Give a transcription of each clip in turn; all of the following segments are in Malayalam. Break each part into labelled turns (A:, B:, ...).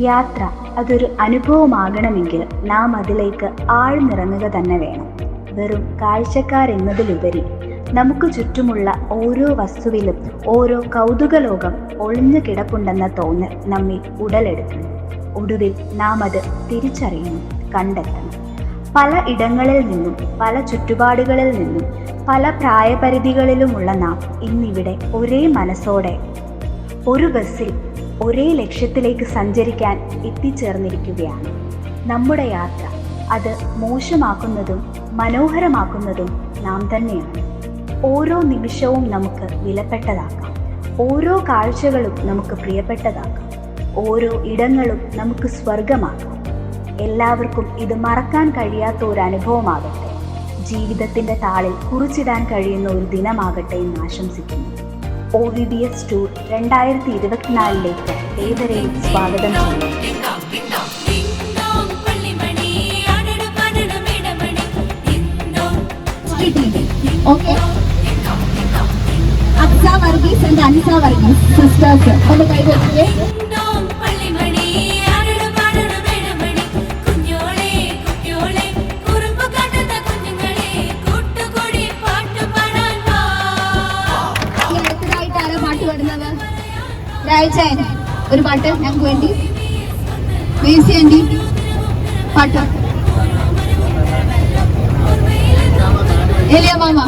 A: യാത്ര അതൊരു അനുഭവമാകണമെങ്കിൽ നാം അതിലേക്ക് ആഴ്ന്നിറങ്ങുക തന്നെ വേണം. വെറും കാഴ്ചക്കാരെന്നതിലുപരി നമുക്ക് ചുറ്റുമുള്ള ഓരോ വസ്തുവിലും ഓരോ കൗതുകലോകം ഒളിഞ്ഞു കിടപ്പുണ്ടെന്ന തോന്നൽ നമ്മെ ഉടലെടുക്കണം. ഒടുവിൽ നാം അത് തിരിച്ചറിയണം കണ്ടെത്തണം. പല ഇടങ്ങളിൽ നിന്നും പല ചുറ്റുപാടുകളിൽ നിന്നും പല പ്രായപരിധികളിലുമുള്ള നാം ഇന്നിവിടെ ഒരേ മനസ്സോടെ ഒരു ബസ്സിൽ ഒരേ ലക്ഷ്യത്തിലേക്ക് സഞ്ചരിക്കാൻ എത്തിച്ചേർന്നിരിക്കുകയാണ്. നമ്മുടെ യാത്ര അത് മോശമാക്കുന്നതും മനോഹരമാക്കുന്നതും നാം തന്നെയാണ്. ഓരോ നിമിഷവും നമുക്ക് വിലപ്പെട്ടതാക്കാം ഓരോ കാഴ്ചകളും നമുക്ക് പ്രിയപ്പെട്ടതാക്കാം ഓരോ ഇടങ്ങളും നമുക്ക് സ്വർഗമാക്കാം എല്ലാവർക്കും ഇത് മറക്കാൻ കഴിയാത്ത ഒരു അനുഭവമാകട്ടെ. ജീവിതത്തിന്റെ താളിൽ കുറിച്ചിടാൻ കഴിയുന്ന ഒരു ദിനമാകട്ടെ എന്ന് ആശംസിക്കുന്നു. O V B S tour രണ്ടായിരത്തി ഇരുപത്തിനാലിലേക്ക് ഏവരെയും സ്വാഗതം ചെയ്യുന്നു.
B: ഓക്കെ വർഗീസ് സിസ്റ്റേഴ്സ് ഒന്ന് കൈവയ്ക്കേ പാടുന്നത്. രാജൻ ഒരു പാട്ട് ഞങ്ങൾക്ക് വേണ്ടി. മേസി ആന്റി പാട്ട്. എലിയ മാമ.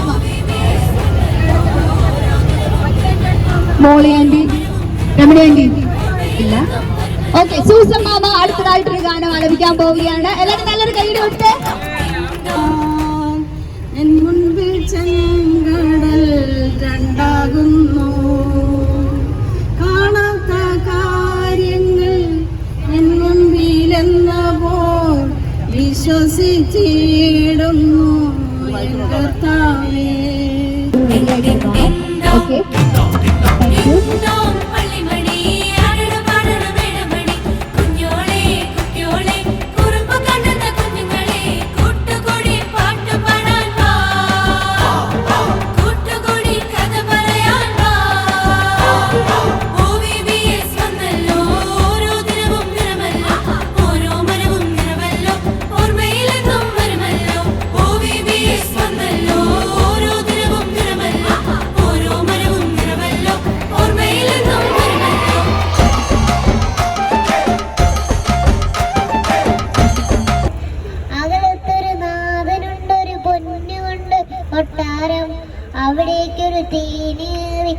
B: മോളി ആന്റി രമണി ആന്റി ഇല്ല. ഓക്കെ സൂസൻ മാമ അടുത്തതായിട്ടൊരു ഗാനം ആലപിക്കാൻ പോവുകയാണ്. എല്ലാവരും നല്ലൊരു കൊടുത്തേ.
C: എൻ മുൻപിൽ ചെങ്കടൽ രണ്ടാകുന്നു.
D: അവിടേക്കൊരു തേനേറി.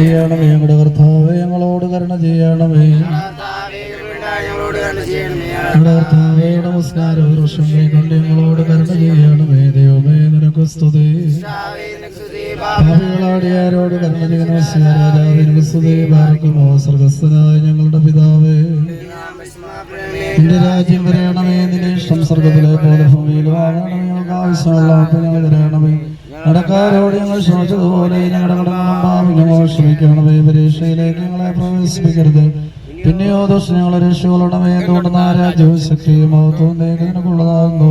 E: ചെയ്യണമേ ഞങ്ങളുടെ കർത്താവെ ഞങ്ങളോട് കരുണ ചെയ്യണമേ. ഞങ്ങളുടെ കർത്താവെ നമസ്കാരം വർഷം കൊണ്ട് ഞങ്ങളോട് കരുണ ചെയ്യണമേ. ദൈവമേ നിനക്ക് സ്തുതി. പാപികളാടിയാരോട് കരുണ സ്തുതി. ഞങ്ങളുടെ പിതാവേ. നിന്റെ രാജ്യം വരയണമേ നിന്റെ ഇഷ്ടം സ്വർഗത്തിലെ പോലെ ഭൂമിയിലും ആകണമേ ഞങ്ങൾക്ക് ആവശ്യമുള്ള ഞങ്ങൾ തരണമേ. നടക്കാരോട് ഞങ്ങൾ ക്ഷമിച്ചതുപോലെ ഞങ്ങളുടെ പരീക്ഷയിലേക്ക് ഞങ്ങളെ പ്രവേശിപ്പിക്കരുത്. പിന്നെയോ ദോഷം ഞങ്ങളെ രക്ഷകളുടമേ എന്തുകൊണ്ട് നാരാജ്യവും ശക്തിയും മഹത്വം നേടുന്നതിനുള്ളതാകുന്നു